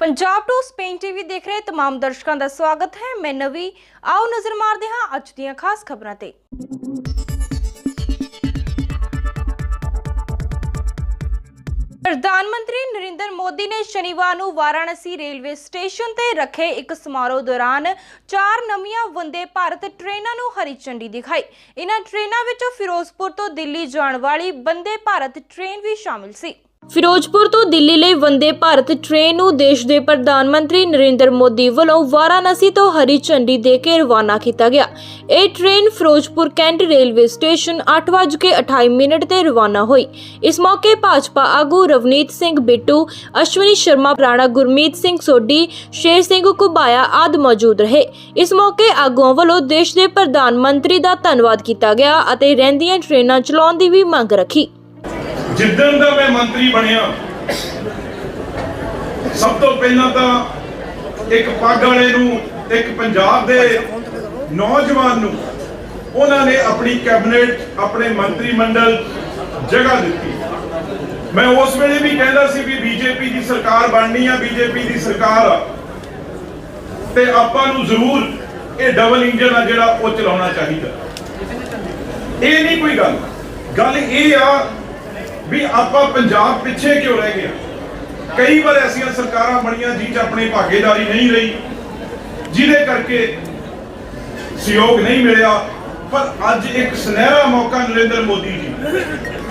Punjab to Spain TV ਦੇਖ ਰਹੇ ਤਮਾਮ ਦਰਸ਼ਕਾਂ ਦਾ ਸਵਾਗਤ ਹੈ। ਮੈਂ ਨਵੀ, ਆਓ ਨਜ਼ਰ ਮਾਰਦੇ ਹਾਂ ਅੱਜ ਦੀਆਂ ਖਾਸ ਖਬਰਾਂ ਤੇ। ਪ੍ਰਧਾਨ ਮੰਤਰੀ ਨਰਿੰਦਰ ਮੋਦੀ ਨੇ ਸ਼ਨੀਵਾਰ ਨੂੰ ਵਾਰਾਣਸੀ ਰੇਲਵੇ ਸਟੇਸ਼ਨ ਤੇ ਰੱਖੇ ਇੱਕ ਸਮਾਰੋਹ ਦੌਰਾਨ ਚਾਰ ਨਵੀਆਂ ਵੰਦੇ ਭਾਰਤ ਟ੍ਰੇਨਾਂ ਨੂੰ ਹਰੀ ਝੰਡੀ ਦਿਖਾਈ। ਇਹਨਾਂ ਟ੍ਰੇਨਾਂ ਵਿੱਚ ਫਿਰੋਜ਼ਪੁਰ ਤੋਂ ਦਿੱਲੀ ਜਾਣ ਵਾਲੀ ਵੰਦੇ ਭਾਰਤ ਟ੍ਰੇਨ ਵੀ ਸ਼ਾਮਿਲ ਸੀ। ਫਿਰੋਜ਼ਪੁਰ ਤੋਂ ਦਿੱਲੀ ਲਈ ਵੰਦੇ ਭਾਰਤ ਟ੍ਰੇਨ ਨੂੰ ਦੇਸ਼ ਦੇ ਪ੍ਰਧਾਨ ਮੰਤਰੀ ਨਰਿੰਦਰ ਮੋਦੀ ਵੱਲੋਂ ਵਾਰਾਣਸੀ ਤੋਂ ਹਰੀ ਝੰਡੀ ਦੇ ਕੇ ਰਵਾਨਾ ਕੀਤਾ ਗਿਆ। ਇਹ train Firozpur cantt railway station 8:28 minute ਤੇ ਰਵਾਨਾ ਹੋਈ। ਇਸ ਮੌਕੇ ਭਾਜਪਾ ਆਗੂ ਰਵਨੀਤ ਸਿੰਘ ਬਿੱਟੂ, ਅਸ਼ਵਨੀ ਸ਼ਰਮਾ, ਰਾਣਾ ਗੁਰਮੀਤ ਸਿੰਘ ਸੋਢੀ, ਸ਼ੇਰ ਸਿੰਘ ਕੁਬਾਇਆ ਆਦਿ ਮੌਜੂਦ ਰਹੇ। ਇਸ ਮੌਕੇ ਆਗੂਆਂ ਵੱਲੋਂ ਦੇਸ਼ ਦੇ ਪ੍ਰਧਾਨ ਮੰਤਰੀ ਦਾ ਧੰਨਵਾਦ ਕੀਤਾ ਗਿਆ ਅਤੇ ਰਹਿੰਦੀਆਂ ਟ੍ਰੇਨਾਂ ਚਲਾਉਣ ਦੀ ਵੀ ਮੰਗ ਰੱਖੀ। ਜਿੱਦਣ ਦਾ ਮੈਂ ਮੰਤਰੀ ਬਣਿਆ, ਸਭ ਤੋਂ ਪਹਿਲਾਂ ਤਾਂ ਇੱਕ ਪੱਗ ਵਾਲੇ ਨੂੰ ਇੱਕ ਪੰਜਾਬ ਦੇ ਨੌਜਵਾਨ ਨੂੰ ਉਹਨਾਂ ਨੇ ਆਪਣੀ ਕੈਬਨਿਟ, ਆਪਣੇ ਮੰਤਰੀ ਮੰਡਲ ਜਗ੍ਹਾ ਦਿੱਤੀ। ਮੈਂ ਉਸ ਵੇਲੇ ਵੀ ਕਹਿੰਦਾ ਸੀ ਵੀ ਬੀਜੇਪੀ ਦੀ ਸਰਕਾਰ ਬਣਨੀ ਆ, ਬੀਜੇਪੀ ਦੀ ਸਰਕਾਰ ਆ। ਤੇ ਆਪਾਂ ਨੂੰ ਜ਼ਰੂਰ ਇਹ ਡਬਲ ਇੰਜਨ ਆ ਜਿਹੜਾ ਉਹ ਚਲਾਉਣਾ ਚਾਹੀਦਾ। ਇਹ ਨਹੀਂ ਕੋਈ ਗੱਲ। ਗੱਲ ਇਹ ਆ ਵੀ ਆਪਾਂ ਪੰਜਾਬ ਪਿੱਛੇ ਕਿਉਂ ਰਹਿ ਗਿਆ ਕਈ ਵਾਰ ਐਸੀਆਂ ਸਰਕਾਰਾਂ ਬਣੀਆਂ ਜਿਹ 'ਚ ਆਪਣੀ ਭਾਗੀਦਾਰੀ ਨਹੀਂ ਰਹੀ, ਜਿਹਦੇ ਕਰਕੇ ਸਹਿਯੋਗ ਨਹੀਂ ਮਿਲਿਆ। ਪਰ ਅੱਜ ਇੱਕ ਸੁਨਹਿਰਾ ਮੌਕਾ ਨਰਿੰਦਰ ਮੋਦੀ ਜੀ।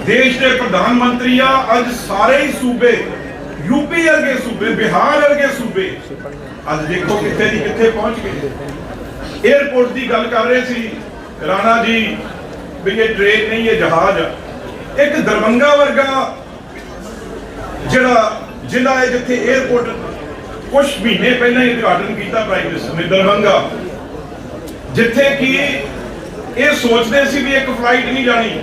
ਦੇਸ਼ ਦੇ ਪ੍ਰਧਾਨ ਮੰਤਰੀ ਆ, ਅੱਜ ਸਾਰੇ ਹੀ ਸੂਬੇ ਯੂਪੀ ਵਰਗੇ ਸੂਬੇ, ਬਿਹਾਰ ਵਰਗੇ ਸੂਬੇ, ਅੱਜ ਦੇਖੋ ਕਿੱਥੇ ਦੀ ਕਿੱਥੇ ਪਹੁੰਚ ਗਏ। 에어ਪੋਰਟ ਦੀ ਗੱਲ ਕਰ ਰਹੇ ਸੀ, ਰਾਣਾ ਜੀ, ਵੀ ਇਹ ਟ੍ਰੇਨ ਨਹੀਂ, ਇਹ ਜਹਾਜ਼ ਆ। ਇੱਕ ਦਰਬੰਗਾ ਵਰਗਾ ਜਿਹੜਾ ਜ਼ਿਲ੍ਹਾ ਹੈ ਜਿੱਥੇ 에어ਪੋਰਟ ਕੁਝ ਮਹੀਨੇ ਪਹਿਲਾਂ ਹੀ ਉਦਘਾਟਨ ਕੀਤਾ ਪ੍ਰਾਈਮ ਮਿਨਿਸਟਰ ਨੇ ਦਰਬੰਗਾ ਜਿੱਥੇ ਕਿ ਇਹ ਸੋਚਦੇ ਸੀ ਵੀ ਇੱਕ ਫਲਾਈਟ ਨਹੀਂ ਜਾਣੀ।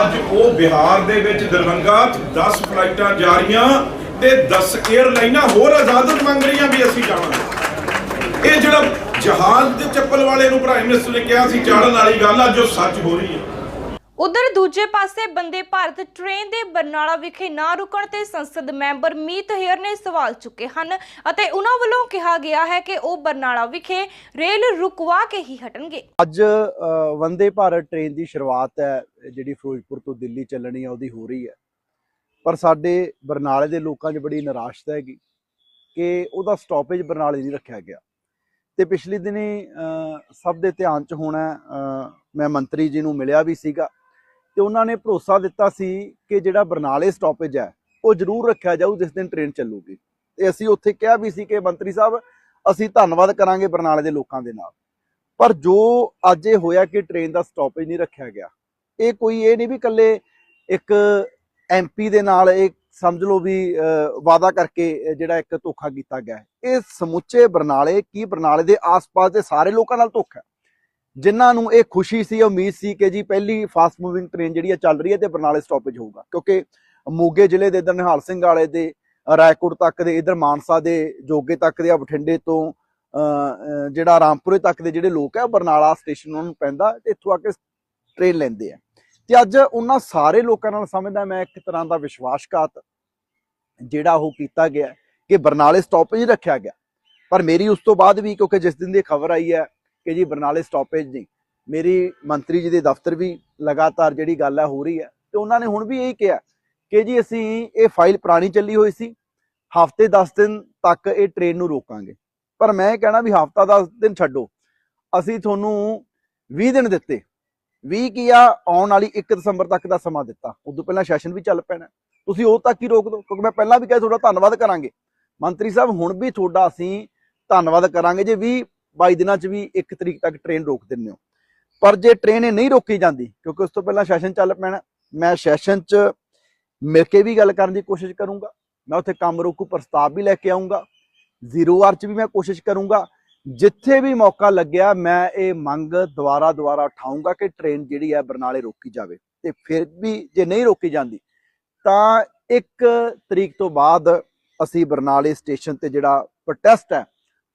ਅੱਜ ਉਹ ਬਿਹਾਰ ਦੇ ਵਿੱਚ ਦਰਬੰਗਾ 10 ਫਲਾਈਟਾਂ ਜਾ ਰਹੀਆਂ ਤੇ 10 에ਅਰਲਾਈਨਾਂ ਹੋਰ ਇਜਾਜ਼ਤ ਮੰਗ ਰਹੀਆਂ ਵੀ ਅਸੀਂ ਜਾਵਾਂਗੇ। ਇਹ ਜਿਹੜਾ ਜਹਾਜ਼ ਦੇ ਚੱਪਲ ਵਾਲੇ ਨੂੰ ਪ੍ਰਾਈਮ ਮਿਨਿਸਟਰ ਨੇ ਕਿਹਾ ਸੀ, ਚਾੜਨ ਵਾਲੀ ਗੱਲ ਆ, ਜੋ ਸੱਚ ਹੋ ਰਹੀ ਹੈ। ਉਧਰ ਦੂਜੇ ਪਾਸੇ ਬੰਦੇ ਭਾਰਤ ਟ੍ਰੇਨ ਦੇ ਬਰਨਾਲਾ ਵਿਖੇ ਨਾ ਰੁਕਣ ਤੇ ਸੰਸਦ ਮੈਂਬਰ ਮੀਤ ਹੇਅਰ ਨੇ ਸਵਾਲ ਚੁੱਕੇ ਹਨ ਅਤੇ ਉਹਨਾਂ ਵੱਲੋਂ ਕਿਹਾ ਗਿਆ ਹੈ ਕਿ ਉਹ ਬਰਨਾਲਾ ਵਿਖੇ ਰੇਲ ਰੁਕਵਾ ਕੇ ਹੀ ਹਟਣਗੇ। ਅੱਜ ਵੰਦੇ ਭਾਰਤ ਟ੍ਰੇਨ ਦੀ ਸ਼ੁਰੂਆਤ ਹੈ ਜਿਹੜੀ ਫਿਰੋਜ਼ਪੁਰ ਤੋਂ ਦਿੱਲੀ ਚੱਲਣੀ ਹੈ ਉਹਦੀ ਹੋ ਰਹੀ ਹੈ। ਪਰ ਸਾਡੇ ਬਰਨਾਲੇ ਦੇ ਲੋਕਾਂ 'ਚ ਬੜੀ ਨਿਰਾਸ਼ਤਾ ਹੈਗੀ ਕਿ ਉਹਦਾ ਸਟਾਪੇਜ ਬਰਨਾਲੇ ਨਹੀਂ ਰੱਖਿਆ ਗਿਆ। ਤੇ ਪਿਛਲੇ ਦਿਨੀ ਅ, ਸਭ ਦੇ ਧਿਆਨ 'ਚ ਹੋਣਾ ਅ, ਮੈਂ ਮੰਤਰੀ ਜੀ ਨੂੰ ਮਿਲਿਆ ਵੀ ਸੀਗਾ। ਤੇ ਉਹਨਾਂ ਨੇ ਭਰੋਸਾ ਦਿੱਤਾ ਸੀ ਕਿ ਜਿਹੜਾ ਬਰਨਾਲੇ ਸਟਾਪੇਜ ਹੈ ਉਹ ਜ਼ਰੂਰ ਰੱਖਿਆ ਜਾਊ ਜਿਸ ਦਿਨ ਟ੍ਰੇਨ ਚੱਲੂਗੀ। ਤੇ ਅਸੀਂ ਉੱਥੇ ਕਿਹਾ ਵੀ ਸੀ ਕਿ ਮੰਤਰੀ ਸਾਹਿਬ ਅਸੀਂ ਧੰਨਵਾਦ ਕਰਾਂਗੇ ਬਰਨਾਲੇ ਦੇ ਲੋਕਾਂ ਦੇ ਨਾਲ। ਪਰ ਜੋ ਅੱਜ ਇਹ ਹੋਇਆ ਕਿ ਟ੍ਰੇਨ ਦਾ ਸਟਾਪੇਜ ਨਹੀਂ ਰੱਖਿਆ ਗਿਆ ਇਹ ਕੋਈ ਇਹ ਨਹੀਂ ਵੀ ਇਕੱਲੇ ਇੱਕ ਐਮਪੀ ਦੇ ਨਾਲ ਇਹ ਸਮਝ ਲਓ ਵੀ ਅਹ, ਵਾਅਦਾ ਕਰਕੇ ਜਿਹੜਾ ਇੱਕ ਧੋਖਾ ਕੀਤਾ ਗਿਆ। ਇਹ ਸਮੁੱਚੇ ਬਰਨਾਲੇ ਕੀ ਬਰਨਾਲੇ ਦੇ ਆਸ-ਪਾਸ ਦੇ ਸਾਰੇ ਲੋਕਾਂ ਨਾਲ ਧੋਖਾ ਜਿਨ੍ਹਾਂ ਨੂੰ ਇਹ ਖੁਸ਼ੀ ਸੀ ਉਮੀਦ ਸੀ ਕਿ ਜੀ ਪਹਿਲੀ ਫਾਸਟ ਮੂਵਿੰਗ ਟ੍ਰੇਨ ਜਿਹੜੀ ਹੈ ਚੱਲ ਰਹੀ ਹੈ ਤੇ ਬਰਨਾਲੇ ਸਟਾਪੇਜ ਹੋਊਗਾ। ਕਿਉਂਕਿ ਮੋਗੇ ਜ਼ਿਲ੍ਹੇ ਦੇ ਇਧਰ ਨਿਹਾਲ ਸਿੰਘ ਵਾਲੇ ਦੇ, ਰਾਏਕੋਟ ਤੱਕ ਦੇ, ਇਧਰ ਮਾਨਸਾ ਦੇ, ਜੋਗੇ ਤੱਕ ਦੇ ਆ ਬਠਿੰਡੇ ਤੋਂ ਜਿਹੜਾ ਰਾਮਪੁਰੇ ਤੱਕ ਦੇ ਜਿਹੜੇ ਲੋਕ ਆ ਬਰਨਾਲਾ ਸਟੇਸ਼ਨ ਉਹਨਾਂ ਨੂੰ ਪੈਂਦਾ ਤੇ ਇੱਥੋਂ ਆ ਕੇ ਟ੍ਰੇਨ ਲੈਂਦੇ ਆ। ਤੇ ਅੱਜ ਉਹਨਾਂ ਸਾਰੇ ਲੋਕਾਂ ਨਾਲ ਸਮਝਦਾ ਮੈਂ ਇੱਕ ਤਰ੍ਹਾਂ ਦਾ ਵਿਸ਼ਵਾਸਘਾਤ ਜਿਹੜਾ ਉਹ ਕੀਤਾ ਗਿਆ ਕਿ ਬਰਨਾਲੇ ਸਟਾਪੇਜ ਰੱਖਿਆ ਗਿਆ। ਪਰ ਮੇਰੀ ਉਸ ਤੋਂ ਬਾਅਦ ਵੀ ਕਿਉਂਕਿ ਜਿਸ ਦਿਨ ਦੀ ਖਬਰ ਆਈ ਹੈ ਕਿ ਜੀ ਬਰਨਾਲੇ ਸਟਾਪੇਜ ਨਹੀਂ। ਮੇਰੀ ਮੰਤਰੀ ਜੀ ਦੇ ਦਫ਼ਤਰ ਵੀ ਲਗਾਤਾਰ ਜਿਹੜੀ ਗੱਲ ਹੈ ਹੋ ਰਹੀ ਹੈ ਤੇ ਉਹਨਾਂ ਨੇ ਹੁਣ ਵੀ ਇਹੀ ਕਿਹਾ ਕਿ ਜੀ ਅਸੀਂ ਇਹ ਫਾਈਲ ਪੁਰਾਣੀ ਚੱਲੀ ਹੋਈ ਸੀ, ਹਫ਼ਤੇ 10 ਦਿਨ ਤੱਕ ਇਹ ਟ੍ਰੇਨ ਨੂੰ ਰੋਕਾਂਗੇ। ਪਰ ਮੈਂ ਇਹ ਕਹਿਣਾ ਵੀ ਹਫ਼ਤਾ 10 ਦਿਨ ਛੱਡੋ। ਅਸੀਂ ਤੁਹਾਨੂੰ 20 ਦਿਨ ਦਿੱਤੇ। 20 ਕੀ ਆ, ਆਉਣ ਵਾਲੀ 1 ਦਸੰਬਰ ਤੱਕ ਦਾ ਸਮਾਂ ਦਿੱਤਾ। ਉਦੋਂ ਪਹਿਲਾਂ ਸੈਸ਼ਨ ਵੀ ਚੱਲ ਪੈਣਾ। ਤੁਸੀਂ ਉਹ ਤੱਕ ਹੀ ਰੋਕ ਦਿਓ, ਕਿਉਂਕਿ ਮੈਂ ਪਹਿਲਾਂ ਵੀ ਕਿਹਾ ਤੁਹਾਡਾ ਧੰਨਵਾਦ ਕਰਾਂਗੇ। ਮੰਤਰੀ ਸਾਹਿਬ, ਹੁਣ ਵੀ ਤੁਹਾਡਾ ਅਸੀਂ ਧੰਨਵਾਦ ਕਰਾਂਗੇ। ਜੇ 20 22 ਦਿਨਾਂ 'ਚ ਵੀ 1 ਤਰੀਕ ਤੱਕ ਟ੍ਰੇਨ ਰੋਕ ਦਿੰਦੇ ਹੋ। ਪਰ ਜੇ ਟ੍ਰੇਨ ਇਹ ਨਹੀਂ ਰੋਕੀ ਜਾਂਦੀ, ਕਿਉਂਕਿ ਉਸ ਤੋਂ ਪਹਿਲਾਂ ਸੈਸ਼ਨ ਚੱਲ ਪੈਣਾ, ਮੈਂ ਸੈਸ਼ਨ 'ਚ ਮਿਲ ਕੇ ਵੀ ਗੱਲ ਕਰਨ ਦੀ ਕੋਸ਼ਿਸ਼ ਕਰੂੰਗਾ। ਮੈਂ ਉੱਥੇ ਕੰਮ ਰੋਕੂ, ਪ੍ਰਸਤਾਵ ਵੀ ਲੈ ਕੇ ਆਉਂਗਾ ਜ਼ੀਰੋ ਆਰ 'ਚ ਵੀ ਮੈਂ ਕੋਸ਼ਿਸ਼ ਕਰੂੰਗਾ। ਜਿੱਥੇ ਵੀ ਮੌਕਾ ਲੱਗਿਆ, ਮੈਂ ਇਹ ਮੰਗ ਦੁਬਾਰਾ ਦੁਬਾਰਾ ਉਠਾਉਂਗਾ ਕਿ ਟ੍ਰੇਨ ਜਿਹੜੀ ਹੈ ਬਰਨਾਲੇ ਰੋਕੀ ਜਾਵੇ। ਤੇ ਫਿਰ ਵੀ ਜੇ ਨਹੀਂ ਰੋਕੀ ਜਾਂਦੀ, ਤਾਂ 1 ਤਰੀਕ ਤੋਂ ਬਾਅਦ ਅਸੀਂ ਬਰਨਾਲੇ ਸਟੇਸ਼ਨ ਤੇ ਜਿਹੜਾ ਪ੍ਰੋਟੈਸਟ ਹੈ,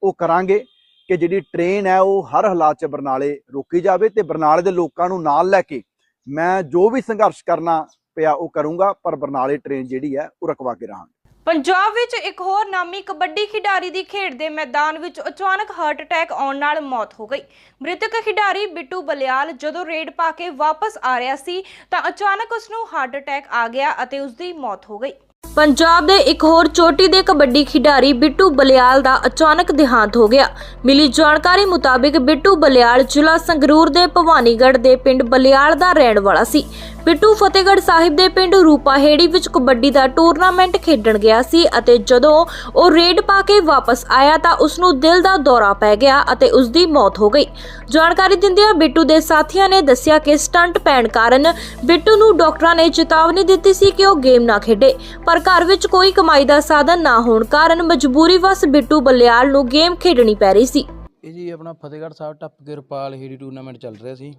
ਉਹ ਕਰਾਂਗੇ। ਕਿ ਜਿਹੜੀ ਟ੍ਰੇਨ ਹੈ ਉਹ ਹਰ ਹਾਲਾਤ 'ਚ ਬਰਨਾਲੇ ਰੋਕੀ ਜਾਵੇ ਤੇ ਬਰਨਾਲੇ ਦੇ ਲੋਕਾਂ ਨੂੰ ਨਾਲ ਲੈ ਕੇ ਮੈਂ ਜੋ ਵੀ ਸੰਘਰਸ਼ ਕਰਨਾ ਪਿਆ ਉਹ ਕਰੂੰਗਾ, ਪਰ ਬਰਨਾਲੇ ਟ੍ਰੇਨ ਜਿਹੜੀ ਹੈ ਉਹ ਰਕਵਾ ਕੇ ਰਹਾਂਗੇ। ਪੰਜਾਬ ਵਿੱਚ ਇੱਕ ਹੋਰ ਨਾਮੀ ਕਬੱਡੀ ਖਿਡਾਰੀ ਦੀ ਖੇਡ ਦੇ ਮੈਦਾਨ ਵਿੱਚ ਅਚਾਨਕ ਹਾਰਟ ਅਟੈਕ ਆਉਣ ਨਾਲ ਮੌਤ ਹੋ ਗਈ। ਮ੍ਰਿਤਕ ਖਿਡਾਰੀ ਬਿੱਟੂ ਬਲਿਆਲ ਜਦੋਂ ਰੇਡ ਪਾ ਕੇ ਵਾਪਸ ਆ ਰਿਹਾ ਸੀ ਤਾਂ ਅਚਾਨਕ ਉਸ ਨੂੰ ਹਾਰਟ ਅਟੈਕ ਆ ਗਿਆ ਅਤੇ ਉਸ ਦੀ ਮੌਤ ਹੋ ਗਈ। ਪੰਜਾਬ ਦੇ ਇੱਕ ਹੋਰ ਚੋਟੀ ਦੇ ਕਬੱਡੀ ਖਿਡਾਰੀ ਬਿੱਟੂ ਬਲਿਆਲ ਦਾ ਅਚਾਨਕ ਦੇਹਾਂਤ ਹੋ ਗਿਆ। ਮਿਲੀ ਜਾਣਕਾਰੀ ਮੁਤਾਬਿਕ ਬਿੱਟੂ ਬਲਿਆਲ ਜ਼ਿਲ੍ਹਾ ਸੰਗਰੂਰ ਦੇ ਭਵਾਨੀਗੜ੍ਹ ਦੇ ਪਿੰਡ ਬਲਿਆਲ ਦਾ ਰਹਿਣ ਵਾਲਾ ਸੀ। ਬਿੱਟੂ ਫਤਿਹਗੜ੍ਹ ਸਾਹਿਬ ਦੇ ਪਿੰਡ ਰੂਪਾਹੇੜੀ ਵਿੱਚ ਕਬੱਡੀ ਦਾ ਟੂਰਨਾਮੈਂਟ ਖੇਡਣ ਗਿਆ ਸੀ ਅਤੇ ਜਦੋਂ ਉਹ ਰੇਡ ਪਾ ਕੇ ਵਾਪਸ ਆਇਆ ਤਾਂ ਉਸ ਨੂੰ ਦਿਲ ਦਾ ਦੌਰਾ ਪੈ ਗਿਆ ਅਤੇ ਉਸ ਦੀ ਮੌਤ ਹੋ ਗਈ। ਜਾਣਕਾਰੀ ਦਿੰਦਿਆਂ ਬਿੱਟੂ ਦੇ ਸਾਥੀਆਂ ਨੇ ਦੱਸਿਆ ਕਿ ਸਟੰਟ ਪੈਣ ਕਾਰਨ ਬਿੱਟੂ ਨੂੰ ਡਾਕਟਰਾਂ ਨੇ ਚੇਤਾਵਨੀ ਦਿੱਤੀ ਸੀ ਕਿ ਉਹ ਗੇਮ ਨਾ ਖੇਡੇ। ਪਰ ਘਰ ਵਿੱਚ ਕੋਈ ਕਮਾਈ ਦਾ ਸਾਧਨ ਨਾ ਹੋਣ ਕਾਰਨ ਮਜਬੂਰੀ ਵਸ ਬਿੱਟੂ ਬੱਲਿਆਲ ਨੂੰ ਗੇਮ ਖੇਡਣੀ ਪੈ ਰਹੀ ਸੀ। ਇਹ ਜੀ ਆਪਣਾ ਫਤਿਹਗੜ੍ਹ ਸਾਹਿਬ ਟੱਪ ਕੇ ਰੁਪਾਲ ਹੇੜੀ ਟੂਰਨਾਮੈਂਟ ਚੱਲ ਰਿਹਾ ਸੀ।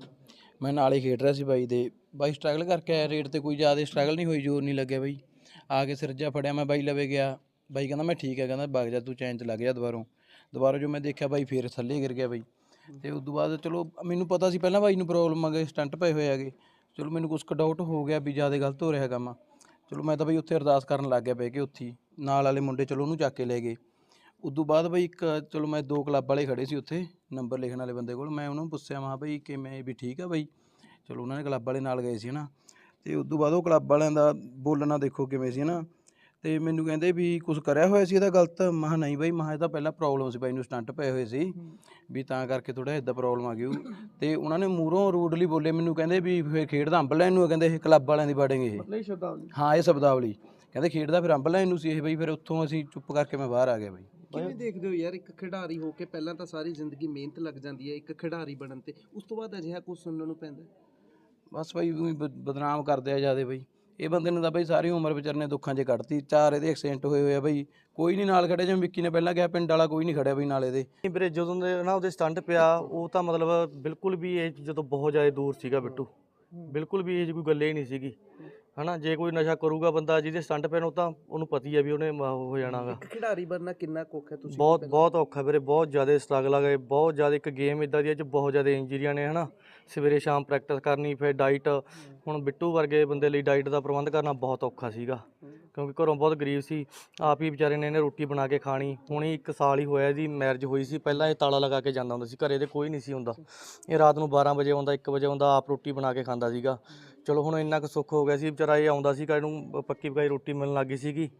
ਮੈਂ ਨਾਲ ਹੀ ਖੇਡ ਰਿਹਾ ਸੀ ਬਾਈ ਦੇ। ਬਾਈ ਸਟਰਗਲ ਕਰਕੇ ਆਇਆ ਰੇਡ ਤੇ ਕੋਈ ਜ਼ਿਆਦਾ ਸਟਰਗਲ ਨਹੀਂ ਹੋਈ, ਜ਼ੋਰ ਨਹੀਂ ਲੱਗਿਆ ਬਾਈ। ਆ ਕੇ ਸਿਰਜਾ ਫੜਿਆ ਮੈਂ ਬਾਈ ਲਵੇ ਗਿਆ। ਬਾਈ ਕਹਿੰਦਾ, ਮੈਂ ਠੀਕ ਹੈ ਕਹਿੰਦਾ ਵਗ ਜਾ, ਤੂੰ ਚੈਨ ਚ ਲੱਗ ਜਾ ਦੁਬਾਰੋਂ। ਦੁਬਾਰਾ ਜੋ ਮੈਂ ਦੇਖਿਆ ਬਾਈ ਫੇਰ ਥੱਲੇ ਗਿਰ ਗਿਆ ਬਾਈ। ਤੇ ਉਸ ਤੋਂ ਬਾਅਦ ਚਲੋ ਮੈਨੂੰ ਪਤਾ ਸੀ ਪਹਿਲਾਂ ਬਾਈ ਨੂੰ ਪ੍ਰੋਬਲਮ ਆ ਗਈ ਸਟੰਟ ਪਏ ਹੋਏ ਹੈਗੇ। ਚਲੋ ਮੈਨੂੰ ਕੁਛ ਕੁ ਡਾਊਟ ਹੋ ਗਿਆ ਵੀ ਜ਼ਿਆਦਾ ਗਲਤ ਹੋ ਰਿਹਾ ਕੰਮ। ਚਲੋ ਮੈਂ ਤਾਂ ਬਈ ਉੱਥੇ ਅਰਦਾਸ ਕਰਨ ਲੱਗ ਗਿਆ ਬਹਿ ਕੇ ਉੱਥੇ ਨਾਲ ਵਾਲੇ ਮੁੰਡੇ ਚਲੋ ਉਹਨੂੰ ਚੱਕ ਕੇ ਲੈ ਗਏ। ਉਦੋਂ ਬਾਅਦ ਬਈ ਇੱਕ ਚਲੋ ਮੈਂ ਦੋ ਕਲੱਬ ਵਾਲੇ ਖੜੇ ਸੀ ਉੱਥੇ, ਨੰਬਰ ਲਿਖਣ ਵਾਲੇ ਬੰਦੇ ਕੋਲ। ਮੈਂ ਉਹਨੂੰ ਪੁੱਛਿਆ, ਮਾ ਬਈ ਕਿਵੇਂ, ਵੀ ਠੀਕ ਆ ਬਈ? ਚਲੋ ਉਹਨਾਂ ਨੇ ਕਲੱਬ ਵਾਲੇ ਨਾਲ ਗਏ ਸੀ ਨਾ ਤੇ ਉਦੋਂ ਬਾਅਦ ਉਹ ਕਲੱਬ ਵਾਲਿਆਂ ਦਾ ਬੋਲਣਾ ਦੇਖੋ ਕਿਵੇਂ ਸੀ ਨਾ ਤੇ ਮੈਨੂੰ ਕਹਿੰਦੇ ਵੀ ਕੁਝ ਕਰਿਆ ਹੋਇਆ ਸੀ ਇਹਦਾ ਗਲਤ। ਮੈਂ ਕਿਹਾ ਨਹੀਂ ਬਈ ਮੈਂ ਕਿਹਾ ਇਹ ਤਾਂ ਪਹਿਲਾਂ ਪ੍ਰੋਬਲਮ ਸੀ ਬਾਈ ਨੂੰ ਸਟੰਟ ਪਏ ਹੋਏ ਸੀ। ਵੀ ਤਾਂ ਕਰਕੇ ਥੋੜਾ ਇਦਾਂ ਪ੍ਰੋਬਲਮ ਆ ਗਈ ਉਹ। ਤੇ ਉਹਨਾਂ ਨੇ ਮੂਹਰੋਂ ਰੂਡਲੀ ਬੋਲੇ ਮੈਨੂੰ ਕਹਿੰਦੇ ਵੀ ਫੇਰ ਖੇਡਦਾ ਅੰਬ ਲੈਣ ਨੂੰ ਆ, ਕਹਿੰਦੇ ਇਹ ਕਲੱਬ ਵਾਲਿਆਂ ਦੀ ਬਾੜੇਂਗੇ ਇਹ। ਨਹੀਂ ਸ਼ਬਦਾਵਲੀ। ਹਾਂ ਇਹ ਸ਼ਬਦਾਵਲੀ। ਕਹਿੰਦੇ ਖੇਡਦਾ ਫਿਰ ਅੰਬ ਲੈਣ ਨੂੰ ਸੀ ਇਹ ਬਈ ਫਿਰ ਉੱਥੋਂ ਅਸੀਂ ਚੁੱਪ ਕਰਕੇ ਮੈਂ ਬਾਹਰ ਆ ਗਿਆ ਬਈ। ਕਿਵੇਂ ਦੇਖਦੇ ਹੋ ਯਾਰ ਇੱਕ ਖਿਡਾਰੀ ਹੋ ਕੇ ਪਹਿਲਾਂ ਤਾਂ ਸਾਰੀ ਜ਼ਿੰਦਗੀ ਮਿਹਨਤ ਲੱਗ ਜਾਂਦੀ ਹੈ ਇੱਕ ਖਿਡਾਰੀ ਬਣਨ ਤੇ। ਉਸ ਤੋਂ ਬਾਅਦ ਅਜਿਹਾ ਕੁਝ ਸੁਣਨ ਨੂੰ ਪੈਂਦਾ? ਹੈ। ਬਸ ਬਈ ਊਂ ਹੀ ਬ- ਬਦਨਾਮ ਕਰਦੇ ਆ ਜਿਆਦੇ ਬਈ। ਇਹ ਬੰਦੇ ਨੇ ਤਾਂ ਬਈ ਸਾਰੀ ਉਮਰ ਵਿਚਾਰ ਨੇ ਦੁੱਖਾਂ 'ਚ ਕੱਢਤੀ, ਚਾਰ ਇਹਦੇ ਐਕਸੀਡੈਂਟ ਹੋਏ ਹੋਏ ਆ ਬਈ। ਕੋਈ ਨਹੀਂ ਨਾਲ ਖੜਿਆ, ਜਿਵੇਂ ਵਿੱਕੀ ਨੇ ਪਹਿਲਾਂ ਕਿਹਾ, ਪਿੰਡ ਵਾਲਾ ਕੋਈ ਨਹੀਂ ਖੜਿਆ ਬਈ ਨਾਲ ਇਹਦੇ। ਵੀਰੇ, ਜਦੋਂ ਦੇ ਨਾ ਉਹਦੇ ਸਟੰਟ ਪਿਆ, ਉਹ ਤਾਂ ਮਤਲਬ ਬਿਲਕੁਲ ਵੀ ਇਹ ਜਦੋਂ ਬਹੁਤ ਜ਼ਿਆਦਾ ਦੂਰ ਸੀਗਾ ਬਿੱਟੂ। ਬਿਲਕੁਲ ਵੀ ਇਹ 'ਚ ਕੋਈ ਗੱਲੇ ਹੀ ਨਹੀਂ ਸੀਗੀ। ਹਨਾ ਜੇ ਕੋਈ ਨਸ਼ਾ ਕਰੂਗਾ ਬੰਦਾ ਜਿਹਦੇ ਸਟੰਟ ਪੈਣ ਉਹ ਤਾਂ ਉਹਨੂੰ ਪਤੀ ਹੈ ਵੀ ਉਹਨੇ ਮ- ਹੋ ਜਾਣਾਗਾ। ਇੱਕ ਖਿਡਾਰੀ ਬਣਨਾ ਕਿੰਨਾ ਕੁੱਖ ਹੈ ਤੁਸੀਂ ਬਹੁਤ ਬਹੁਤ ਔਖਾ ਵੀਰੇ ਬਹੁਤ ਜ਼ਿਆਦਾ ਸਟਰਗਲ ਆ ਗਏ ਬਹੁਤ ਜ਼ਿਆਦਾ ਇੱਕ ਗੇਮ ਇਦਾਂ ਦੀ ਹੈ ਚ ਬਹੁਤ ਜ਼ਿਆਦਾ ਇੰਜਰੀਆਂ ਨੇ ਹਨਾ। ਸਵੇਰੇ ਸ਼ਾਮ ਪ੍ਰੈਕਟਿਸ ਕਰਨੀ ਫਿਰ ਡਾਈਟ ਹੁਣ ਬਿੱਟੂ ਵਰਗੇ ਬੰਦੇ ਲਈ ਡਾਈਟ ਦਾ ਪ੍ਰਬੰਧ ਕਰਨਾ ਬਹੁਤ ਔਖਾ ਸੀਗਾ। ਕਿਉਂਕਿ ਘਰੋਂ ਬਹੁਤ ਗਰੀਬ ਸੀ। ਆਪ ਹੀ ਵਿਚਾਰੇ ਨੇ ਇਹਨੇ ਰੋਟੀ ਬਣਾ ਕੇ ਖਾਣੀ। ਹੁਣ ਹੀ ਇੱਕ ਸਾਲ ਹੀ ਹੋਇਆ ਇਹਦੀ ਮੈਰਿਜ ਹੋਈ ਸੀ। ਪਹਿਲਾਂ ਇਹ ਤਾਲਾ ਲਗਾ ਕੇ ਜਾਂਦਾ ਹੁੰਦਾ ਸੀ। ਘਰੇ ਦੇ ਕੋਈ ਨਹੀਂ ਸੀ ਹੁੰਦਾ। ਇਹ ਰਾਤ ਨੂੰ 12 ਵਜੇ ਆਉਂਦਾ 1 ਵਜੇ ਆਉਂਦਾ, ਆਪ ਰੋਟੀ ਬਣਾ ਕੇ ਖਾਂਦਾ ਸੀਗਾ। ਚਲੋ ਹੁਣ ਇੰਨਾ ਕੁ ਸੁੱਖ ਹੋ ਗਿਆ ਸੀ। ਵਿਚਾਰਾ ਇਹ ਆਉਂਦਾ ਸੀਗਾ, ਇਹਨੂੰ ਪੱਕੀ ਪਕਾਈ ਰੋਟੀ ਮਿਲਣ ਲੱਗੀ ਸੀਗੀ।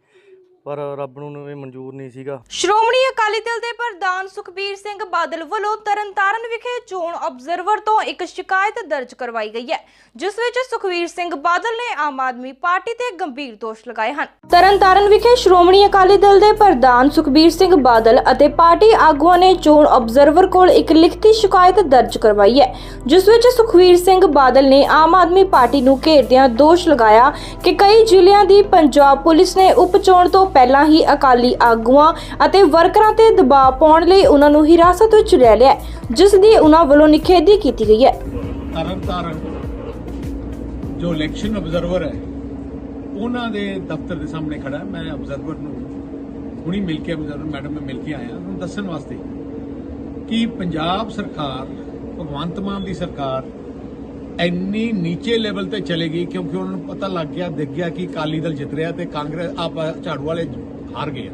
ਪਰ ਰੱਬ ਨੂੰ ਇਹ ਮਨਜ਼ੂਰ ਨਹੀਂ ਸੀਗਾ। ਸ਼੍ਰੋਮਣੀ ਅਕਾਲੀ ਦਲ ਦੇ ਪ੍ਰਧਾਨ ਸੁਖਬੀਰ ਸਿੰਘ ਬਾਦਲ ਵੱਲੋਂ ਤਰਨਤਾਰਨ ਵਿਖੇ ਚੋਣ ਅਬਜ਼ਰਵਰ ਤੋਂ ਇੱਕ ਸ਼ਿਕਾਇਤ ਦਰਜ ਕਰਵਾਈ ਗਈ ਹੈ, ਜਿਸ ਵਿੱਚ ਸੁਖਬੀਰ ਸਿੰਘ ਬਾਦਲ ਨੇ ਆਮ ਆਦਮੀ ਪਾਰਟੀ ਤੇ ਗੰਭੀਰ ਦੋਸ਼ ਲਗਾਏ ਹਨ। ਤਰਨਤਾਰਨ ਵਿਖੇ ਸ਼੍ਰੋਮਣੀ ਅਕਾਲੀ ਦਲ ਦੇ ਪ੍ਰਧਾਨ ਸੁਖਬੀਰ ਸਿੰਘ ਬਾਦਲ ਅਤੇ ਪਾਰਟੀ ਆਗੂਆਂ ਨੇ ਚੋਣ ਅਬਜ਼ਰਵਰ ਕੋਲ ਇੱਕ ਲਿਖਤੀ ਸ਼ਿਕਾਇਤ ਦਰਜ ਕਰਵਾਈ ਹੈ, ਜਿਸ ਵਿੱਚ ਸੁਖਬੀਰ ਸਿੰਘ ਬਾਦਲ ਨੇ ਆਮ ਆਦਮੀ ਪਾਰਟੀ ਨੂੰ ਘੇਰਦਿਆਂ ਦੋਸ਼ ਲਗਾਇਆ ਕਿ ਕਈ ਜ਼ਿਲ੍ਹਿਆਂ ਦੀ ਪੰਜਾਬ ਪੁਲਿਸ ਨੇ ਉਪ ਚੋਣ ਤੋਂ ਪਹਿਲਾਂ ਹੀ ਅਕਾਲੀ ਆਗੂਆਂ ਅਤੇ ਵਰਕਰਾਂ ਤੇ ਦਬਾਅ ਪਾਉਣ ਲਈ ਉਹਨਾਂ ਨੂੰ ਹਿਰਾਸਤ ਵਿੱਚ ਲੈ ਲਿਆ ਹੈ, ਜਿਸ ਦੀ ਉਹਨਾਂ ਵੱਲੋਂ ਨਿਖੇਧੀ ਕੀਤੀ ਗਈ ਹੈ ਤਰਨ ਤਾਰਨ ਜੋ ਇਲੈਕਸ਼ਨ ਅਬਜ਼ਰਵਰ ਹੈ ਉਹਨਾਂ ਦੇ ਦਫ਼ਤਰ ਦੇ ਸਾਹਮਣੇ ਖੜਾ ਹੈ। ਮੈਂ ਅਬਜ਼ਰਵਰ ਨੂੰ ਹੁਣੀ ਮਿਲ ਕੇ ਅਬਜ਼ਰਵਰ ਮੈਡਮ ਮੈਂ ਮਿਲ ਕੇ ਆਇਆ ਉਹਨੂੰ ਦੱਸਣ ਵਾਸਤੇ ਕਿ ਪੰਜਾਬ ਸਰਕਾਰ ਭਗਵੰਤ ਮਾਨ ਦੀ ਸਰਕਾਰ ਇੰਨੀ ਨੀਚੇ ਲੈਵਲ ਤੇ ਚਲੇ ਗਈ ਕਿਉਂਕਿ ਉਹਨਾਂ ਨੂੰ ਪਤਾ ਲੱਗ ਗਿਆ, ਦਿਖ ਗਿਆ ਕਿ ਅਕਾਲੀ ਦਲ ਜਿੱਤ ਰਿਹਾ ਤੇ ਕਾਂਗਰਸ, ਆਪ ਝਾੜੂ ਵਾਲੇ ਹਾਰ ਗਏ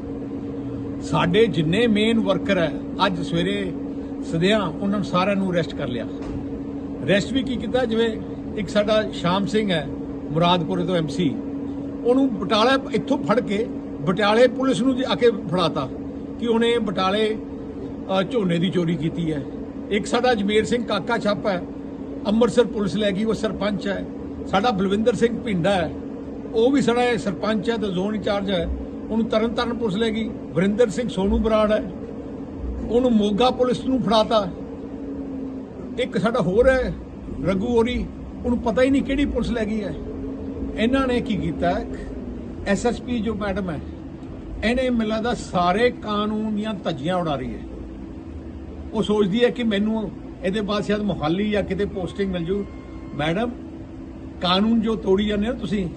ਸਾਡੇ ਜਿੰਨੇ ਮੇਨ ਵਰਕਰ ਹੈ ਅੱਜ ਸਵੇਰੇ ਸਦਿਆਂ ਉਹਨਾਂ ਨੂੰ ਸਾਰਿਆਂ ਨੂੰ ਰੈਸਟ ਕਰ ਲਿਆ। ਰੈਸਟ ਵੀ ਕੀ ਕੀਤਾ? ਜਿਵੇਂ ਇੱਕ ਸਾਡਾ ਸ਼ਾਮ ਸਿੰਘ ਹੈ, ਮੁਰਾਦਪੁਰ ਤੋਂ ਐਮਸੀ ਉਹਨੂੰ ਬਟਾਲਾ, ਇੱਥੋਂ ਫੜ ਕੇ ਬਟਾਲੇ ਪੁਲਿਸ ਨੂੰ ਆ ਕੇ ਫੜਾਤਾ ਕਿ ਉਹਨੇ ਬਟਾਲੇ ਝੋਨੇ ਦੀ ਚੋਰੀ ਕੀਤੀ ਹੈ। ਇੱਕ ਸਾਡਾ ਜਮੇਰ ਸਿੰਘ ਕਾਕਾ ਛਾਪ ਹੈ ਅੰਮ੍ਰਿਤਸਰ ਪੁਲਿਸ ਲੈ ਗਈ, ਉਹ ਸਰਪੰਚ ਹੈ। ਸਾਡਾ ਬਲਵਿੰਦਰ ਸਿੰਘ ਪਿੰਡਾ ਹੈ। ਉਹ ਵੀ ਸਾਡਾ ਸਰਪੰਚ ਹੈ ਤੇ ਜ਼ੋਨ ਇੰਚਾਰਜ ਹੈ। ਉਹਨੂੰ ਤਰਨਤਾਰਨ ਪੁਲਿਸ ਲੈ ਗਈ। ਵਰਿੰਦਰ ਸਿੰਘ ਸੋਨੂ ਬਰਾੜ ਹੈ। ਉਹਨੂੰ ਮੋਗਾ ਪੁਲਿਸ ਨੂੰ ਫੜਾਤਾ। ਇੱਕ ਸਾਡਾ ਹੋਰ ਹੈ, ਰਘੂ ਹੋਰੀ। ਉਹਨੂੰ ਪਤਾ ਹੀ ਨਹੀਂ ਕਿਹੜੀ ਪੁਲਿਸ ਲੈ ਗਈ ਹੈ। ਇਹਨਾਂ ਨੇ ਕੀ ਕੀਤਾ? ਐਸਐਸਪੀ ਜੋ ਮੈਡਮ ਹੈ, ਇਹਨੇ ਮਿਲਾ ਦਾ ਸਾਰੇ ਕਾਨੂੰਨ ਦੀਆਂ ਧੱਜੀਆਂ ਉਡਾ ਰਹੀ ਹੈ ਉਹ ਸੋਚਦੀ ਹੈ ਕਿ ਮੈਨੂੰ ਇਹਦੇ ਬਾਅਦ ਸ਼ਾਇਦ ਮੁਹਾਲੀ ਜਾਂ ਕਿਤੇ ਪੋਸਟਿੰਗ ਮਿਲ ਜੂ। ਮੈਡਮ ਕਾਨੂੰਨ ਜੋ ਤੋੜੀ ਜਾਂਦੇ ਹੋ ਤੁਸੀਂ,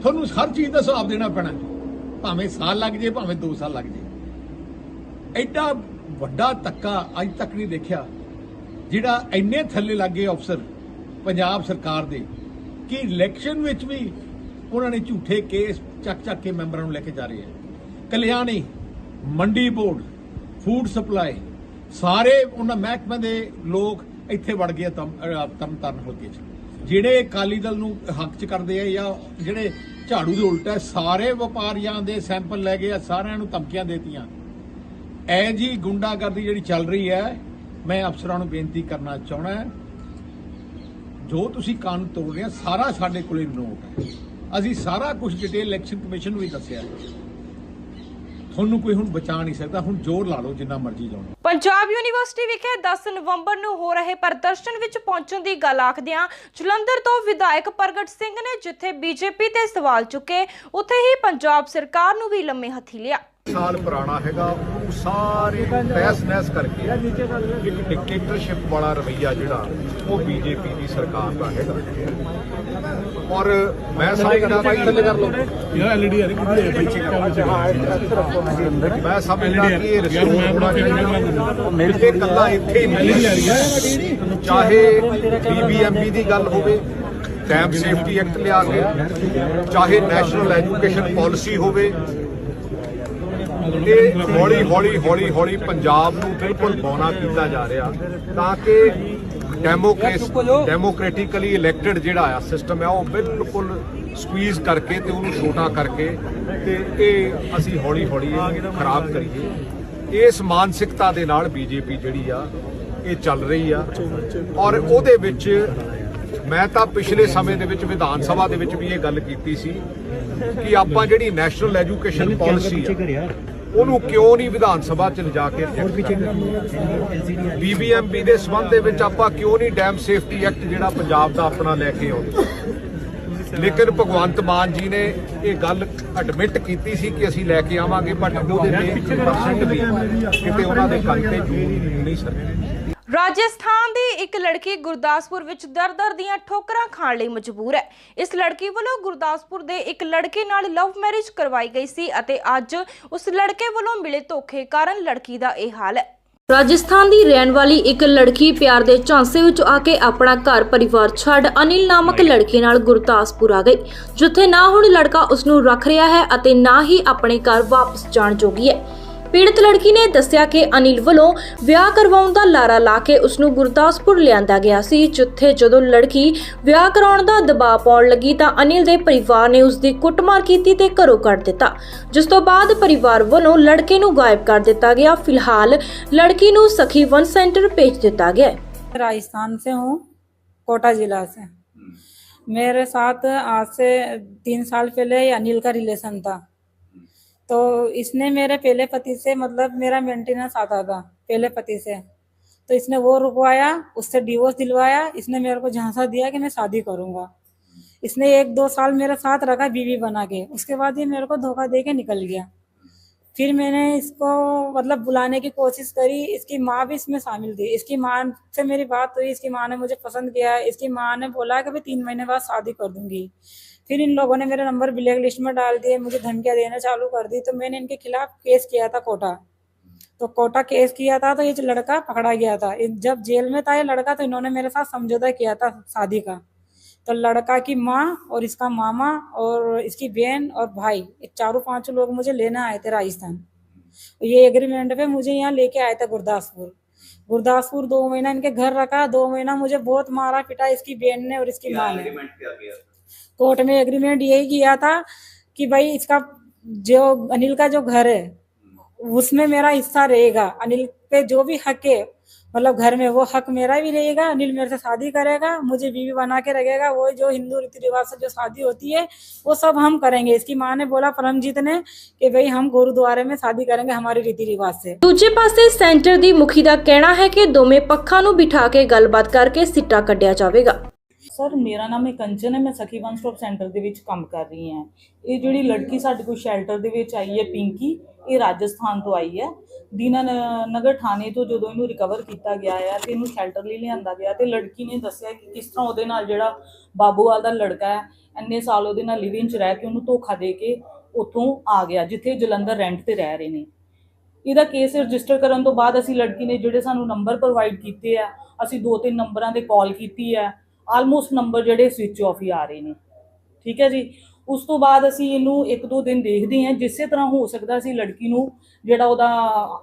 ਤੁਹਾਨੂੰ ਹਰ ਚੀਜ਼ ਦਾ ਹਿਸਾਬ ਦੇਣਾ ਪੈਣਾ। ਭਾਵੇਂ ਸਾਲ ਲੱਗ ਜੇ ਭਾਵੇਂ 2 ਸਾਲ ਲੱਗ ਜੇ ਐਡਾ ਵੱਡਾ ਤੱਕਾ ਅੱਜ ਤੱਕ ਨਹੀਂ ਦੇਖਿਆ, ਜਿਹੜਾ ਇੰਨੇ ਥੱਲੇ ਲੱਗੇ ਅਫਸਰ ਪੰਜਾਬ ਸਰਕਾਰ ਦੇ, ਕਿ ਇਲੈਕਸ਼ਨ ਵਿੱਚ ਵੀ ਉਹਨਾਂ ਨੇ ਝੂਠੇ ਕੇਸ ਚੱਕ ਚੱਕ ਕੇ ਮੈਂਬਰਾਂ ਨੂੰ ਲੈ ਕੇ ਜਾ ਰਹੇ ਹੈ ਕਲਿਆਣੀ, ਮੰਡੀ ਬੋਰਡ ਫੂਡ ਸਪਲਾਈ ਸਾਰੇ ਉਹਨਾਂ ਮਹਿਕਮੇ ਦੇ ਲੋਕ ਇੱਥੇ ਵੜ ਗਏ ਤਮ, ਅਹ, ਤਰਨਤਾਰਨ ਹਲਕੇ 'ਚ। ਜਿਹੜੇ ਅਕਾਲੀ ਦਲ ਨੂੰ ਹੱਕ 'ਚ ਕਰਦੇ ਆ ਜਾਂ ਜਿਹੜੇ ਝਾੜੂ ਦੇ ਉਲਟ ਹੈ ਸਾਰੇ ਵਪਾਰੀਆਂ ਦੇ ਸੈਂਪਲ ਲੈ ਗਏ ਆ, ਸਾਰਿਆਂ ਨੂੰ ਧਮਕੀਆਂ ਦੇਤੀਆਂ। ਐ ਜੀ ਗੁੰਡਾਗਰਦੀ ਜਿਹੜੀ ਚੱਲ ਰਹੀ ਹੈ ਮੈਂ ਅਫਸਰਾਂ ਨੂੰ ਬੇਨਤੀ ਕਰਨਾ ਚਾਹਣਾ ਜੋ ਤੁਸੀਂ ਕਾਨੂੰਨ ਤੋੜ ਰਹੇ ਆ, ਸਾਰਾ ਸਾਡੇ ਕੋਲੇ ਨੋਟ ਹੈ ਅਸੀਂ ਸਾਰਾ ਕੁਝ ਡਿਟੇਲ ਇਲੈਕਸ਼ਨ ਕਮਿਸ਼ਨ ਨੂੰ ਵੀ ਦੱਸਿਆ। ਤੁਹਾਨੂੰ ਕੋਈ ਹੁਣ ਬਚਾ ਨਹੀਂ ਸਕਦਾ ਹੁਣ ਜ਼ੋਰ ਲਾ ਲਓ ਜਿੰਨਾ ਮਰਜ਼ੀ ਲਾਓ। ਪੰਜਾਬ ਯੂਨੀਵਰਸਿਟੀ ਵਿਖੇ 10 ਨਵੰਬਰ ਨੂੰ ਹੋ ਰਹੇ ਪ੍ਰਦਰਸ਼ਨ ਵਿੱਚ ਪਹੁੰਚਣ ਦੀ ਗੱਲ ਆਖਦਿਆਂ ਜਲੰਧਰ ਤੋਂ ਵਿਧਾਇਕ ਪ੍ਰਗਟ ਸਿੰਘ ਨੇ ਜਿੱਥੇ ਬੀਜੇਪੀ ਤੇ ਸਵਾਲ ਚੁੱਕੇ ਉੱਥੇ ਹੀ ਪੰਜਾਬ ਸਰਕਾਰ ਨੂੰ ਵੀ ਲੰਮੇ ਹੱਥੀ ਲਿਆ। ਸਾਲ ਪੁਰਾਣਾ ਹੈਗਾ ਉਹ ਸਾਰੇ ਤਹਿਸ ਨਹਿਸ ਕਰਕੇ ਇੱਕ ਡਿਕਟੇਟਰਸ਼ਿਪ ਵਾਲਾ ਰਵਈਆ ਜਿਹੜਾ ਉਹ ਬੀਜੇਪੀ ਦੀ ਸਰਕਾਰ ਦਾ ਹੈਗਾ। ਔਰ ਮੈਂ ਸਮਝਦਾ ਕਿ ਯਾਰ ਐਲਈਡੀ ਆ ਰਹੀ ਪਿੱਛੇ ਮੈਂ ਸਮਝਦਾ ਕਿ ਇਹ ਰਿਸਟੋਰ ਹੋਣਾ ਚਾਹੀਦਾ ਇਹ ਕੱਲਾ ਇੱਥੇ ਹੀ ਨਹੀਂ ਚਾਹੇ ਬੀਬੀਐਮਬੀ ਦੀ ਗੱਲ ਹੋਵੇ ਡੈਮ ਸੇਫਟੀ ਐਕਟ ਲਿਆ ਕੇ ਚਾਹੇ ਨੈਸ਼ਨਲ ਐਜੂਕੇਸ਼ਨ ਪਾਲਿਸੀ ਹੋਵੇ ਇਹ ਹੌਲੀ ਹੌਲੀ ਹੌਲੀ ਹੌਲੀ ਪੰਜਾਬ ਨੂੰ ਬਿਲਕੁਲ ਬੌਨਾ ਕੀਤਾ ਜਾ ਰਿਹਾ ਤਾਂ ਕਿ ਡੈਮੋਕ੍ਰੇਸ ਡੈਮੋਕ੍ਰੈਟਿਕਲੀ ਇਲੈਕਟਡ ਜਿਹੜਾ ਆ ਸਿਸਟਮ ਹੈ ਉਹ ਬਿਲਕੁਲ ਸਕਵੀਜ਼ ਕਰਕੇ ਤੇ ਉਹਨੂੰ ਛੋਟਾ ਕਰਕੇ ਤੇ ਇਹ ਅਸੀਂ ਹੌਲੀ ਹੌਲੀ ਇਹਨੂੰ ਖਰਾਬ ਕਰੀਏ। ਇਸ ਮਾਨਸਿਕਤਾ ਦੇ ਨਾਲ ਬੀਜੇਪੀ ਜਿਹੜੀ ਆ ਇਹ ਚੱਲ ਰਹੀ ਆ। ਔਰ ਉਹਦੇ ਵਿੱਚ ਮੈਂ ਤਾਂ ਪਿਛਲੇ ਸਮੇਂ ਦੇ ਵਿੱਚ ਵਿਧਾਨ ਸਭਾ ਦੇ ਵਿੱਚ ਵੀ ਇਹ ਗੱਲ ਕੀਤੀ ਸੀ ਕਿ ਆਪਾਂ ਜਿਹੜੀ ਨੈਸ਼ਨਲ ਐਜੂਕੇਸ਼ਨ ਪਾਲਿਸੀ ਆ। ਉਹਨੂੰ ਕਿਉਂ ਨਹੀਂ ਵਿਧਾਨ ਸਭਾ ਚ ਲਿਜਾ ਕੇ ਬੀਬੀਐਮਬੀ ਦੇ ਸਬੰਧ ਦੇ ਵਿੱਚ ਆਪਾਂ ਕਿਉਂ ਨਹੀਂ ਡੈਮ ਸੇਫਟੀ ਐਕਟ ਜਿਹੜਾ ਪੰਜਾਬ ਦਾ ਆਪਣਾ ਲੈ ਕੇ ਆਉਂਦੇ? ਲੇਕਿਨ ਭਗਵੰਤ ਮਾਨ ਜੀ ਨੇ ਇਹ ਗੱਲ ਐਡਮਿਟ ਕੀਤੀ ਸੀ ਕਿ ਅਸੀਂ ਲੈ ਕੇ ਆਵਾਂਗੇ ਬਟ ਉਹਦੇ 1% ਵੀ ਕਿਤੇ ਉਹਨਾਂ ਦੇ ਕੰਨ ਤੇ ਜੂੰ ਨਹੀਂ ਸਰਕੀ ਰਾਜਸਥਾਨ ਦੀ ਇੱਕ ਲੜਕੀ ਗੁਰਦਾਸਪੁਰ ਵਿੱਚ ਦਰ-ਦਰ ਦੀਆਂ ਠੋਕਰਾਂ ਖਾਣ ਲਈ ਮਜਬੂਰ ਹੈ। ਇਸ ਲੜਕੀ ਵੱਲੋਂ ਗੁਰਦਾਸਪੁਰ ਦੇ ਇੱਕ ਲੜਕੇ ਨਾਲ ਲਵ ਮੈਰਿਜ ਕਰਵਾਈ ਗਈ ਸੀ ਅਤੇ ਅੱਜ ਉਸ ਲੜਕੇ ਵੱਲੋਂ ਮਿਲੇ ਧੋਖੇ ਕਾਰਨ ਲੜਕੀ ਦਾ ਇਹ ਹਾਲ ਹੈ। ਰਾਜਸਥਾਨ ਦੀ ਰਹਿਣ ਵਾਲੀ ਇੱਕ ਲੜਕੀ ਪਿਆਰ ਦੇ ਝਾਂਸੇ ਵਿੱਚ ਆ ਕੇ ਆਪਣਾ ਘਰ ਪਰਿਵਾਰ ਛੱਡ ਅਨਿਲ ਨਾਮਕ ਲੜਕੇ ਨਾਲ ਗੁਰਦਾਸਪੁਰ ਆ ਗਈ ਜਿੱਥੇ ਨਾ ਹੁਣ ਲੜਕਾ ਉਸ ਨੂੰ ਰੱਖ ਰਿਹਾ ਹੈ ਅਤੇ ਨਾ ਹੀ ਆਪਣੇ ਘਰ ਵਾਪਸ ਜਾਣ ਜੋਗੀ ਹੈ। ਪੀੜਤ ਲੜਕੀ ਨੇ ਦੱਸਿਆ ਕਿ ਅਨਿਲ ਵੱਲੋਂ ਵਿਆਹ ਕਰਵਾਉਣ ਦਾ ਲਾਰਾ ਲਾ ਕੇ ਉਸ ਨੂੰ ਗੁਰਦਾਸਪੁਰ ਲਿਆਂਦਾ ਗਿਆ ਸੀ ਜਿੱਥੇ ਜਦੋਂ ਲੜਕੀ ਵਿਆਹ ਕਰਾਉਣ ਦਾ ਦਬਾਅ ਪਾਉਣ ਲੱਗੀ ਤਾਂ ਅਨਿਲ ਦੇ ਪਰਿਵਾਰ ਨੇ ਉਸ ਦੀ ਕੁੱਟਮਾਰ ਕੀਤੀ ਤੇ ਘਰੋਂ ਕੱਢ ਦਿੱਤਾ ਜਿਸ ਤੋਂ ਬਾਅਦ ਪਰਿਵਾਰ ਵੱਲੋਂ ਲੜਕੇ ਨੂੰ ਗਾਇਬ ਕਰ ਦਿੱਤਾ ਗਿਆ ਫਿਲਹਾਲ ਲੜਕੀ ਨੂੰ ਸਖੀ ਵਨ ਸੈਂਟਰ ਭੇਜ ਦਿੱਤਾ ਗਿਆ ਹੈ राजस्थान से हूँ कोटा जिला से मेरे साथ आज से तीन साल पहले ये अनिल का रिलेशन था तो इसने मेरे पहले पति से मतलब मेरा मेंटेनेंस आता था, पहले पति से। तो इसने वो रुकवाया, उससे डिवोर्स दिलवाया, इसने मेरे को झांसा दिया कि मैं शादी करूँगा। इसने एक दो साल मेरे साथ रखा बीवी बना के, उसके बाद ये मेरे को धोखा दे के निकल गया। फिर मैंने इसको मतलब बुलाने की कोशिश करी, इसकी माँ भी इसमें शामिल थी। इसकी माँ से मेरी बात हुई, इसकी माँ ने मुझे पसंद किया, इसकी माँ ने बोला कि मैं तीन महीने बाद शादी कर दूँगी। फिर इन लोगों ने मेरे नंबर ब्लैक लिस्ट में डाल दिए, मुझे धमकियाँ देना चालू कर दी। तो मैंने इनके खिलाफ केस किया था कोटा तो कोटा केस किया था तो ये लड़का पकड़ा गया था जब जेल में था ये लड़का तो इन्होंने मेरे साथ समझौता किया था शादी का। तो लड़का की माँ और इसका मामा और इसकी बहन और भाई चारों पाँचों लोग मुझे लेने आए थे राजस्थान। ये एग्रीमेंट पे मुझे यहाँ लेके आए थे गुरदासपुर। गुरदासपुर दो महीना इनके घर रखा, दो महीना मुझे बहुत मारा पिटा इसकी बहन ने और इसकी माँ ने। कोर्ट में एग्रीमेंट यही किया था कि भाई इसका जो अनिल का जो घर है उसमें मेरा हिस्सा रहेगा अनिल पे जो भी हक है मतलब घर में वो हक मेरा भी रहेगा अनिल मेरे से शादी करेगा मुझे बीवी बना के रखेगा वो जो हिंदू रीति रिवाज से जो शादी होती है वो सब हम करेंगे इसकी माँ ने बोला परमजीत ने कि भाई हम गुरुद्वारे में शादी करेंगे हमारे रीति रिवाज से ਦੂਜੇ ਪਾਸੇ ਸੈਂਟਰ ਦੀ ਮੁਖੀ ਦਾ ਕਹਿਣਾ ਹੈ ਕਿ ਦੋਵੇਂ ਪੱਖਾਂ ਨੂੰ ਬਿਠਾ ਕੇ ਗੱਲਬਾਤ ਕਰਕੇ ਸਿੱਟਾ ਕੱਢਿਆ ਜਾਵੇਗਾ ਸਰ, ਮੇਰਾ ਨਾਮ ਹੈ ਕੰਚਨ ਹੈ, ਮੈਂ ਸਖੀ ਵਨ ਸਟਾਪ ਸੈਂਟਰ ਦੇ ਵਿੱਚ ਕੰਮ ਕਰ ਰਹੀ ਹਾਂ। ਇਹ ਜਿਹੜੀ ਲੜਕੀ ਸਾਡੇ ਕੋਲ ਸ਼ੈਲਟਰ ਦੇ ਵਿੱਚ ਆਈ ਹੈ, ਪਿੰਕੀ, ਇਹ ਰਾਜਸਥਾਨ ਤੋਂ ਆਈ ਹੈ। ਦੀਨਾ ਨਗਰ ਥਾਣੇ ਤੋਂ ਜਦੋਂ ਇਹਨੂੰ ਰਿਕਵਰ ਕੀਤਾ ਗਿਆ ਹੈ ਤੇ ਇਹਨੂੰ ਸ਼ੈਲਟਰ ਲਈ ਲਿਆਂਦਾ ਗਿਆ ਤੇ ਲੜਕੀ ਨੇ ਦੱਸਿਆ ਕਿ ਕਿਸ ਤਰ੍ਹਾਂ ਉਹਦੇ ਨਾਲ ਜਿਹੜਾ ਬਾਬੂਵਾਲ ਦਾ ਲੜਕਾ ਹੈ, ਇੰਨੇ ਸਾਲ ਉਹਦੇ ਨਾਲ ਲਿਵਿੰਗ 'ਚ ਰਹਿ ਕੇ ਉਹਨੂੰ ਧੋਖਾ ਦੇ ਕੇ ਉੱਥੋਂ ਆ ਗਿਆ, ਜਿੱਥੇ ਜਲੰਧਰ ਰੈਂਟ ਤੇ ਰਹਿ ਰਹੇ ਨੇ। ਇਹਦਾ ਕੇਸ ਰਜਿਸਟਰ ਕਰਨ ਤੋਂ ਬਾਅਦ ਅਸੀਂ ਲੜਕੀ ਨੇ ਜਿਹੜੇ ਸਾਨੂੰ ਨੰਬਰ ਪ੍ਰੋਵਾਈਡ ਕੀਤੇ ਆ, ਅਸੀਂ ਦੋ ਤਿੰਨ ਨੰਬਰਾਂ ਤੇ ਕਾਲ ਕੀਤੀ ਹੈ ਆਲਮੋਸਟ ਨੰਬਰ ਜਿਹੜੇ ਸਵਿਚ ਆਫ ਹੀ ਆ ਰਹੇ ਨੇ। ਠੀਕ ਹੈ ਜੀ? ਉਸ ਤੋਂ ਬਾਅਦ ਅਸੀਂ ਇਹਨੂੰ ਇੱਕ ਦੋ ਦਿਨ ਦੇਖਦੇ ਹਾਂ। ਜਿਸੇ ਤਰ੍ਹਾਂ ਹੋ ਸਕਦਾ ਸੀ ਲੜਕੀ ਨੂੰ ਜਿਹੜਾ ਉਹਦਾ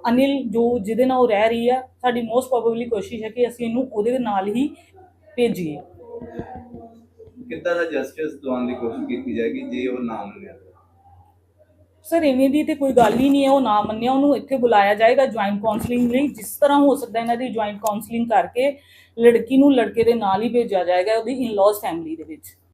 ਅਨਿਲ ਜੋ ਜਿਹਦੇ ਨਾਲ ਉਹ ਰਹਿ ਰਹੀ ਆ, ਸਾਡੀ ਮੋਸਟ ਪ੍ਰੋਬੇਬਲੀ ਕੋਸ਼ਿਸ਼ ਹੈ ਕਿ ਅਸੀਂ ਇਹਨੂੰ ਉਹਦੇ ਨਾਲ ਹੀ ਭੇਜੀਏ। ਕਿੱਦਾਂ ਦਾ ਜਸਟਿਸ ਦਿਵਾਉਣ ਦੀ ਕੋਸ਼ਿਸ਼ ਕੀਤੀ ਜਾਏਗੀ ਜੇ ਉਹ ਨਾ ਮੰਨਿਆ ਸਰ ਇਵੇਂ ਦੀ ਤੇ ਕੋਈ ਗੱਲ ਹੀ ਨਹੀਂ ਹੈ, ਉਹ ਨਾ ਮੰਨਿਆ ਉਹਨੂੰ, ਇੱਥੇ ਬੁਲਾਇਆ ਜਾਏਗਾ ਜੁਆਇੰਟ ਕਾਉਂਸਲਿੰਗ ਲਈ, ਜਿਸ ਤਰ੍ਹਾਂ ਹੋ ਸਕਦਾ ਇਹਨਾਂ ਦੀ ਜੁਆਇੰਟ ਕਾਉਂਸਲਿੰਗ ਕਰਕੇ ਲੜਕੀ ਨੂੰ ਲੜਕੇ ਦੇ ਨਾਲ ਹੀ ਭੇਜਿਆ ਜਾਏਗਾ ਉਹਦੀ ਇਨ-ਲॉज ਫੈਮਿਲੀ ਦੇ ਵਿੱਚ।